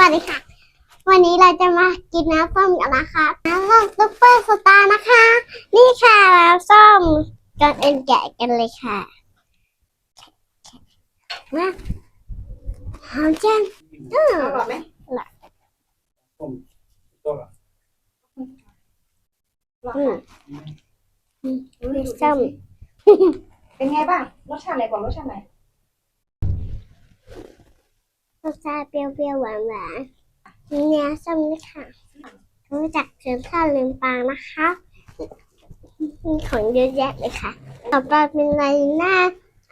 วัสดีค่ะ วันนี้เราจะมากินน้ำส้มกันนะคะน้ำส้มซุปเปอร์สตาร์นะคะ นี่ค่ะน้ำส้มก่อนอื่นแกะกันเลยค่ะมาหอมจังอืมอร่อยไหมต้มต้มอะอร่อยอืมค่ะน้ำส้มเป็นไงบ้างรสชาติไหนก่อนรสชาติไหน รสชาติเปรี้ยวๆหวานๆมีเนื้อส้มด้วยค่ะรู้จักเชิญข้าวลืมปางนะคะมีของเยอะแยะเลยค่ะ ต่อไปเป็นอะไรนะ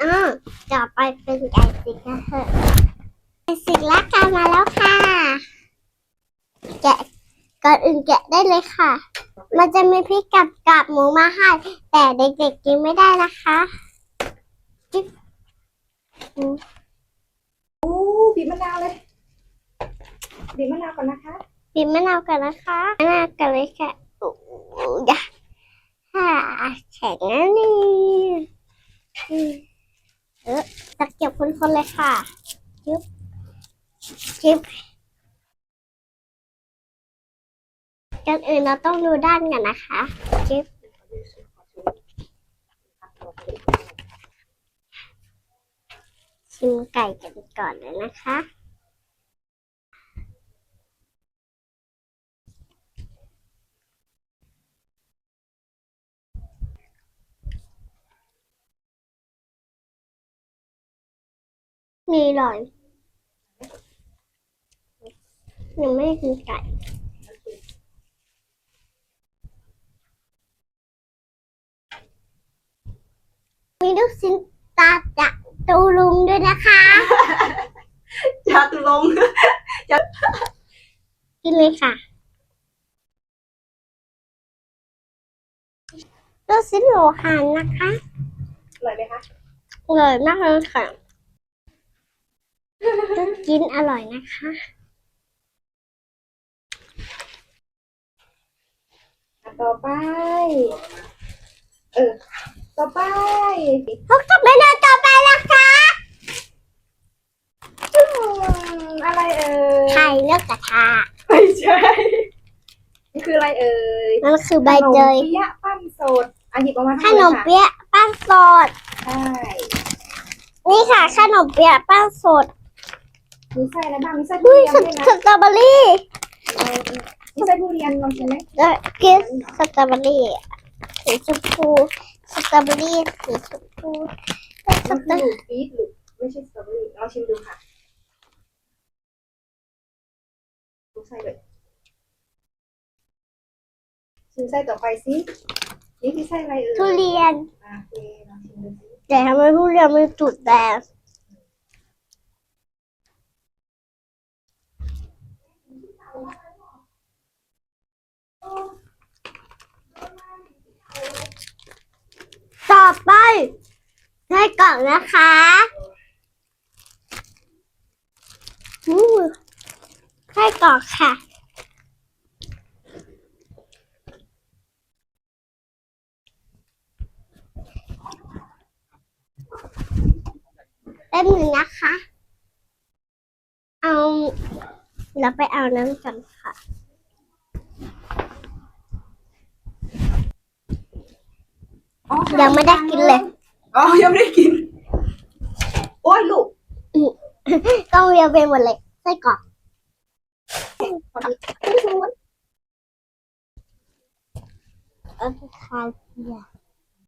อ๋อต่อไปเป็นไก่สิกนะเถอะไก่สิกละกันมาแล้วค่ะ แกะก่อนอื่นแกะได้เลยค่ะ มันจะมีพริกกับกากหมูมาให้แต่เด็กๆกินไม่ได้นะคะจิ๊บ บีบมะนาวเลยบีบมะนาวก่อนนะคะบีบมะนาวกันนะคะมะนาวกันเลยค่ะโอ้ยฮ่าแข็งนะนี่เออตะเกียบคนๆเลยค่ะจิ๊บจิ๊บกันอื่นเราต้องดูด้านกันนะคะจิ๊บ ชิมไก่กันก่อนเลยนะคะ มีรอยยังไม่ได้กินไก่มีลูกชิ้นตาจากตูลุงด้วยนะคะ จาตุลงค์ กินเลย ค่ะลูกชิ้นโลหันนะคะอร่อยไหมคะอร่อยมากเลยค่ะลูกชิ้นอร่อยนะคะอะต่อไป เออ ต่อไปพบกับเมนูต่อไปนะคะอืมอะไรเอ่ยไข่เลือกกระทะ ไม่ใช่นี่คืออะไรเอ่ยนั่นคือใบเตยขนมเปี๊ยะปั้นสดอะหยิบออกมาขทำนเลยมค่ะเปี๊ยะปั้นสด ใช่นี่ค่ะขนมเปี๊ยะปั้นสดมีไส้อะไรบ้างมีไส้ทุอุ้ยเรียนสด้วยนะสตรอเบอรี่เออมีไส้ทุเรียนลองชิมไหมแล้วกินสตรอเบอรี่สีชมพูสตรอเบอรี่สีชมพูแล้วสมันตรคืออลูกปี๊ดหรือไม่ใช่สตรอเบอรี่ลองชิมดูค่ะ ดูไส้เลยชิมไส้ต่อไปสินี่คือไส้อะไรเอ่ยทุเรียน อะโอเคลองชิมดูสิแต่ทำไมทุเรียนมันจุดแดงต่อไปไส้กรอกนะคะอู้ไส้ กรอกค่ะแป๊บหนึ่งนะคะ เอาเราไปเอาน้ำกันค่ะอ๋อยังไม่ได้กินเลย อ๋อ ยังไม่ได้กิน โอ้ยลูก ต้องเรียงไปหมดเลยไส้กรอก พอดี เออค่ะ